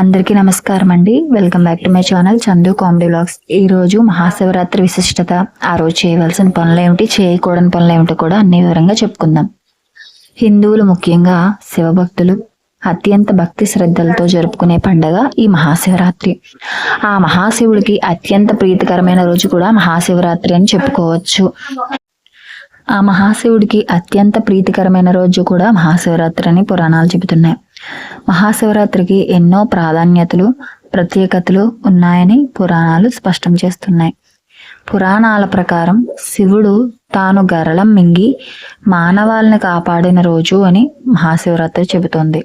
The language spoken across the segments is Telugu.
అందరికీ నమస్కారం అండి. Welcome back to my channel Chandu comedy blogs ఈ రోజు మహాశివరాత్రి విశిష్టత ఆ రోజు చేయవలసిన పనులు ఏమిటి చేయకూడని పనులు ఏమిటి కూడా అన్ని వివరంగా చెప్పుకుందాం. హిందువులు ముఖ్యంగా శివభక్తులు అత్యంత భక్తి శ్రద్ధలతో జరుపుకునే పండగ ఈ మహాశివరాత్రి. ఆ మహాశివుడికి అత్యంత ప్రీతికరమైన రోజు కూడా మహాశివరాత్రి అని చెప్పుకోవచ్చు. ఆ మహాశివుడికి అత్యంత ప్రీతికరమైన రోజు కూడా మహాశివరాత్రి అని పురాణాలు చెబుతున్నాయి. మహాశివరాత్రికి ఎన్నో ప్రాధాన్యతలు ప్రత్యేకతలు ఉన్నాయని పురాణాలు స్పష్టం చేస్తున్నాయి. పురాణాల ప్రకారం శివుడు తాను గరళం మింగి మానవాళిని కాపాడిన రోజు అని మహాశివరాత్రి చెబుతోంది.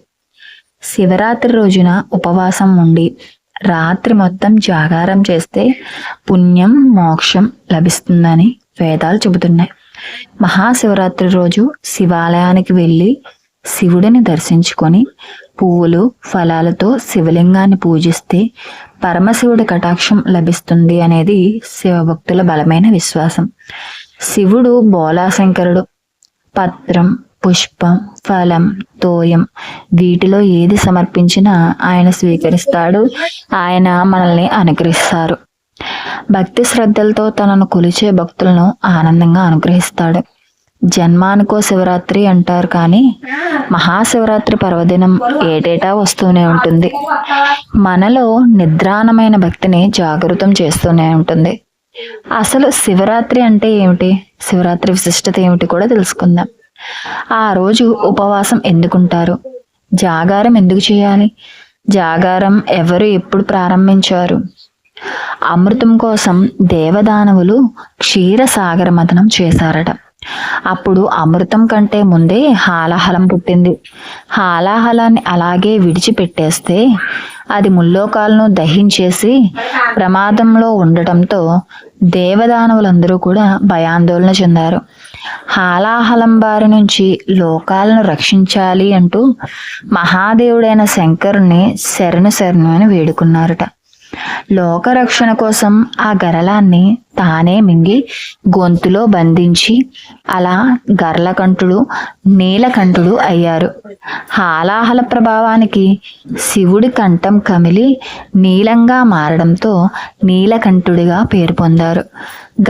శివరాత్రి రోజున ఉపవాసం ఉండి రాత్రి మొత్తం జాగారం చేస్తే పుణ్యం మోక్షం లభిస్తుందని వేదాలు చెబుతున్నాయి. మహాశివరాత్రి రోజు శివాలయానికి వెళ్ళి శివుడిని దర్శించుకొని పువ్వులు ఫలాలతో శివలింగాన్ని పూజిస్తే పరమశివుడి కటాక్షం లభిస్తుంది అనేది శివభక్తుల బలమైన విశ్వాసం. శివుడు బోలాశంకరుడు. పత్రం పుష్పం ఫలం తోయం వీటిలో ఏది సమర్పించినా ఆయన స్వీకరిస్తాడు ఆయన మనల్ని అనుగ్రహిస్తారు. భక్తి శ్రద్ధలతో తనను కొలిచే భక్తులను ఆనందంగా అనుగ్రహిస్తాడు. జన్మానికో శివరాత్రి అంటారు కానీ మహాశివరాత్రి పర్వదినం ఏటేటా వస్తూనే ఉంటుంది. మనలో నిద్రాణమైన భక్తిని జాగృతం చేస్తూనే ఉంటుంది. అసలు శివరాత్రి అంటే ఏమిటి? శివరాత్రి విశిష్టత ఏమిటి కూడా తెలుసుకుందాం. ఆ రోజు ఉపవాసం ఎందుకుంటారు? జాగారం ఎందుకు చేయాలి? జాగారం ఎవరు ఎప్పుడు ప్రారంభించారు? అమృతం కోసం దేవదానవులు క్షీరసాగర మథనం చేశారట. అప్పుడు అమృతం కంటే ముందే హాలాహలం పుట్టింది. హాలాహలాన్ని అలాగే విడిచిపెట్టేస్తే అది ముల్లోకాలను దహించేసి ప్రమాదంలో ఉండటంతో దేవదానవులందరూ కూడా భయాందోళన చెందారు. హాలాహలం బారి నుంచి లోకాలను రక్షించాలి అంటూ మహాదేవుడైన శంకరుని శరణు శరణు అని వేడుకున్నారట. లోకరక్షణ కోసం ఆ గరలాన్ని తానే మింగి గొంతులో బంధించి అలా గర్లకంఠుడు నీలకంఠుడు అయ్యారు. హాలాహల ప్రభావానికి శివుడి కంఠం కమిలి నీలంగా మారడంతో నీలకంఠుడిగా పేరు పొందారు.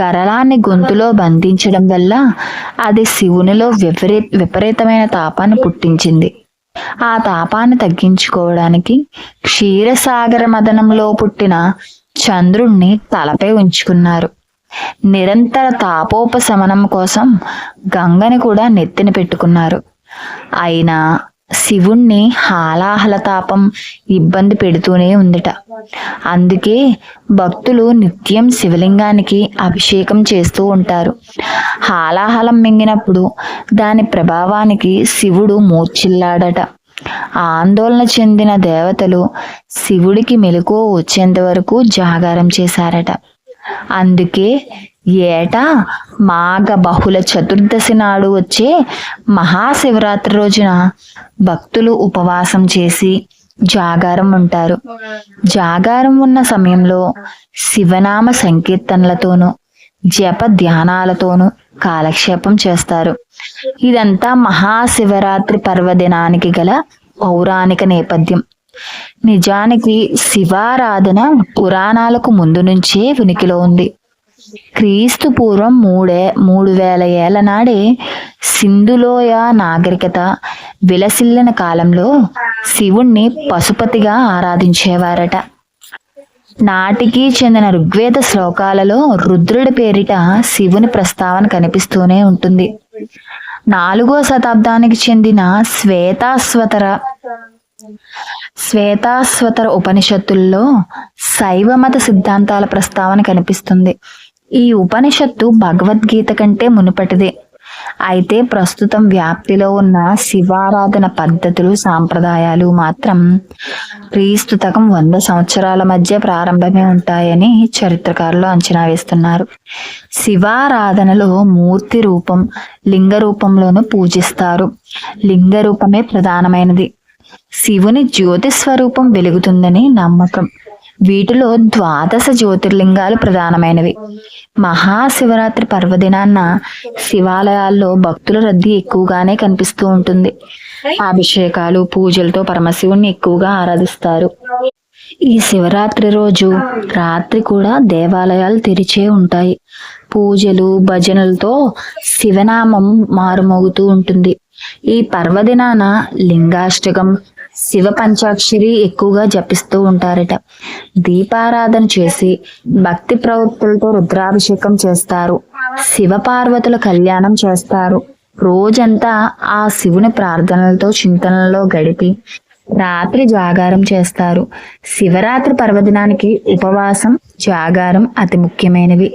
గరళాన్ని గొంతులో బంధించడం వల్ల అది శివునిలో విపరీ విపరీతమైన తాపాన్ని పుట్టించింది. ఆ తాపాన్ని తగ్గించుకోవడానికి క్షీరసాగర మదనంలో పుట్టిన చంద్రుణ్ణి తలపై ఉంచుకున్నారు. నిరంతర తాపోపశమనం కోసం గంగని కూడా నెత్తిన పెట్టుకున్నారు. అయినా శివుణ్ణి హాలాహలతాపం ఇబ్బంది పెడుతూనే ఉందిట. అందుకే భక్తులు నిత్యం శివలింగానికి అభిషేకం చేస్తూ ఉంటారు. హాలాహలం మింగినప్పుడు దాని ప్రభావానికి శివుడు మూర్చిల్లాడట ఆందోళన చెందిన దేవతలు శివుడికి మెలకువ వచ్చేంత వరకు జాగారం చేశారట. అందుకే ఏటా? మాఘ బహుళ చతుర్దశి నాడు వచ్చే మహాశివరాత్రి రోజున భక్తులు ఉపవాసం చేసి జాగారం ఉంటారు. జాగారం ఉన్న సమయంలో శివనామ సంకీర్తనలతోనూ జప ధ్యానాలతోనూ కాలక్షేపం చేస్తారు. ఇదంతా మహాశివరాత్రి పర్వదినానికి గల పౌరాణిక నేపథ్యం. నిజానికి శివారాధన పురాణాలకు ముందు నుంచే ఉనికిలో ఉంది. క్రీస్తు పూర్వం మూడే మూడు వేల ఏళ్ళ నాడే సింధులోయ నాగరికత విలసిల్లిన కాలంలో శివుణ్ణి పశుపతిగా ఆరాధించేవారట. నాటికి చెందిన ఋగ్వేద శ్లోకాలలో రుద్రుడి పేరిట శివుని ప్రస్తావన కనిపిస్తూనే ఉంటుంది. నాలుగో శతాబ్దానికి చెందిన శ్వేతాశ్వతర శ్వేతాశ్వతర ఉపనిషత్తుల్లో శైవమత సిద్ధాంతాల ప్రస్తావన కనిపిస్తుంది. ఈ ఉపనిషత్తు భగవద్గీత కంటే మునుపటిదే. అయితే ప్రస్తుతం వ్యాప్తిలో ఉన్న శివారాధన పద్ధతులు సాంప్రదాయాలు మాత్రం క్రీస్తు తకం వంద సంవత్సరాల మధ్య ప్రారంభమే ఉంటాయని చరిత్రకారులు అంచనా వేస్తున్నారు. శివారాధనలో మూర్తి రూపం లింగ రూపంలోనూ పూజిస్తారు. లింగ రూపమే ప్రధానమైనది. శివుని జ్యోతి స్వరూపం వెలుగుతుందని నమ్మకం. వీటిలో ద్వాదశ జ్యోతిర్లింగాలు ప్రధానమైనవి. మహాశివరాత్రి పర్వదినాన్న శివాలయాల్లో భక్తుల రద్దీ ఎక్కువగానే కనిపిస్తూ ఉంటుంది. అభిషేకాలు పూజలతో పరమశివుణ్ణి ఎక్కువగా ఆరాధిస్తారు. ఈ శివరాత్రి రోజు రాత్రి కూడా దేవాలయాలు తెరిచే ఉంటాయి. పూజలు భజనలతో శివనామం మారుమోగుతూ ఉంటుంది. ఈ పర్వదినాన లింగాష్టకం శివ పంచాక్షరి ఎక్కువగా జపిస్తూ ఉంటారట. దీపారాధన చేసి భక్తి ప్రవృత్తులతో రుద్రాభిషేకం చేస్తారు. శివ పార్వతుల కళ్యాణం చేస్తారు. రోజంతా ఆ శివుని ప్రార్థనలతో చింతనలో గడిపి రాత్రి జాగారం చేస్తారు. శివరాత్రి పర్వదినానికి ఉపవాసం జాగారం అతి ముఖ్యమైనవి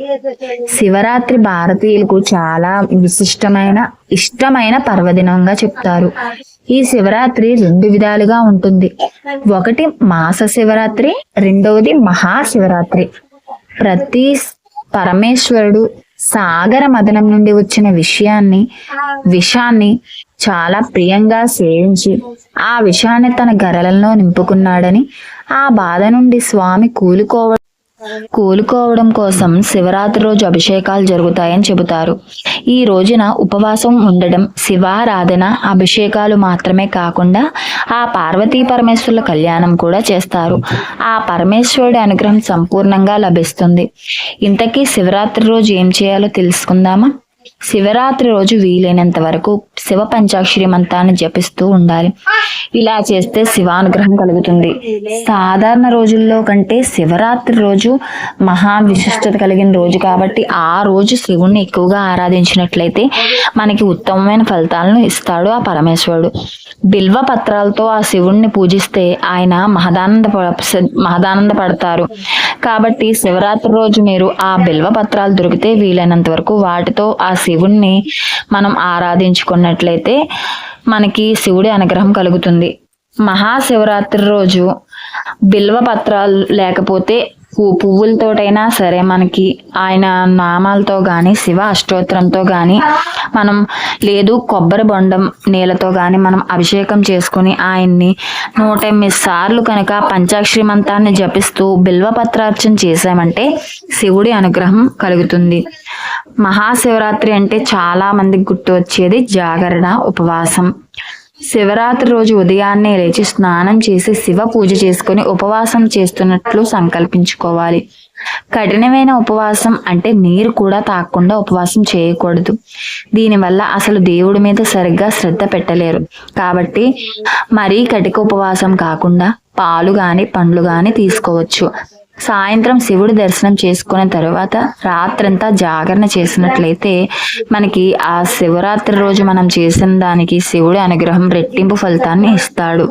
శివరాత్రి భారతీయులకు చాలా విశిష్టమైన ఇష్టమైన పర్వదినంగా చెప్తారు. ఈ శివరాత్రి రెండు విధాలుగా ఉంటుంది. ఒకటి మాస శివరాత్రి రెండవది మహాశివరాత్రి. ప్రతి పరమేశ్వరుడు సాగర మదనం నుండి వచ్చిన విషయాన్ని విషాన్ని చాలా ప్రియంగా సేవించి ఆ విషాన్ని తన గరలలో నింపుకున్నాడని ఆ బాధ నుండి స్వామి కూలుకోవ కూలుకోవడం కోసం శివరాత్రి రోజు అభిషేకాలు జరుగుతాయని చెబుతారు. ఈ రోజున ఉపవాసం ఉండడం శివారాధన అభిషేకాలు మాత్రమే కాకుండా ఆ పార్వతీ పరమేశ్వరుల కళ్యాణం కూడా చేస్తారు. ఆ పరమేశ్వరుడి అనుగ్రహం సంపూర్ణంగా లభిస్తుంది. ఇంతకీ శివరాత్రి రోజు ఏం చేయాలో తెలుసుకుందామా? శివరాత్రి రోజు వీలైనంత వరకు శివ పంచాక్షరి మంత్రాన్ని జపిస్తూ ఉండాలి. ఇలా చేస్తే శివానుగ్రహం కలుగుతుంది. సాధారణ రోజుల్లో కంటే శివరాత్రి రోజు మహా విశిష్టత కలిగిన రోజు కాబట్టి ఆ రోజు శివుణ్ణి ఎక్కువగా ఆరాధించినట్లయితే మనకి ఉత్తమమైన ఫలితాలను ఇస్తాడు ఆ పరమేశ్వరుడు. బిల్వ పత్రాలతో ఆ శివుణ్ణి పూజిస్తే ఆయన మహదానంద మహదానంద పడతారు. కాబట్టి శివరాత్రి రోజు మీరు ఆ బిల్వ పత్రాలు దొరికితే వీలైనంత వరకు వాటితో ఆ శివుణ్ణి మనం ఆరాధించుకున్నట్లయితే మనకి శివుడి అనుగ్రహం కలుగుతుంది. మహాశివరాత్రి రోజు బిల్వ పత్రాలు లేకపోతే పువ్వులతోటైనా సరే మనకి ఆయన నామాలతో కానీ శివ అష్టోత్తరంతో కానీ మనం లేదు కొబ్బరి బొండం నీళ్ళతో కానీ మనం అభిషేకం చేసుకుని ఆయన్ని నూట ఎనిమిది సార్లు కనుక పంచాక్షరి మంత్రాన్ని జపిస్తూ బిల్వపత్రార్చన చేసామంటే శివుడి అనుగ్రహం కలుగుతుంది. మహాశివరాత్రి అంటే చాలా మందికి గుర్తు వచ్చేది జాగరణ ఉపవాసం. శివరాత్రి రోజు ఉదయాన్నే లేచి స్నానం చేసి శివ పూజ చేసుకుని ఉపవాసం చేస్తున్నట్లు సంకల్పించుకోవాలి. కఠినమైన ఉపవాసం అంటే నీరు కూడా తాగకుండా ఉపవాసం చేయకూడదు. దీనివల్ల అసలు దేవుడి మీద సరిగ్గా శ్రద్ధ పెట్టలేరు. కాబట్టి మరీ కటిక ఉపవాసం కాకుండా పాలు గాని పండ్లు గాని తీసుకోవచ్చు. సాయంత్రం శివుడి దర్శనం చేసుకున్న తర్వాత రాత్రంతా జాగరణ చేసినట్లయితే మనకి ఆ శివరాత్రి రోజు మనం చేసిన దానికి శివుడి అనుగ్రహం రెట్టింపు ఫలితాన్ని ఇస్తాడు.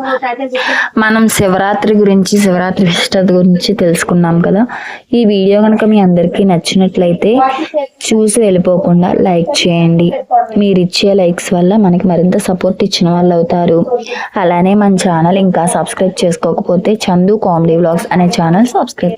మనం శివరాత్రి గురించి శివరాత్రి విశిష్టత గురించి తెలుసుకున్నాం కదా. ఈ వీడియో కనుక మీ అందరికీ నచ్చినట్లయితే చూసి వెళ్ళిపోకుండా లైక్ చేయండి. మీరు ఇచ్చే లైక్స్ వల్ల మనకి మరింత సపోర్ట్ ఇచ్చిన వాళ్ళు అవుతారు. అలానే మన ఛానల్ ఇంకా సబ్స్క్రైబ్ చేసుకోకపోతే చందు కామెడీ వ్లాగ్స్ అనే ఛానల్ సబ్స్క్రైబ్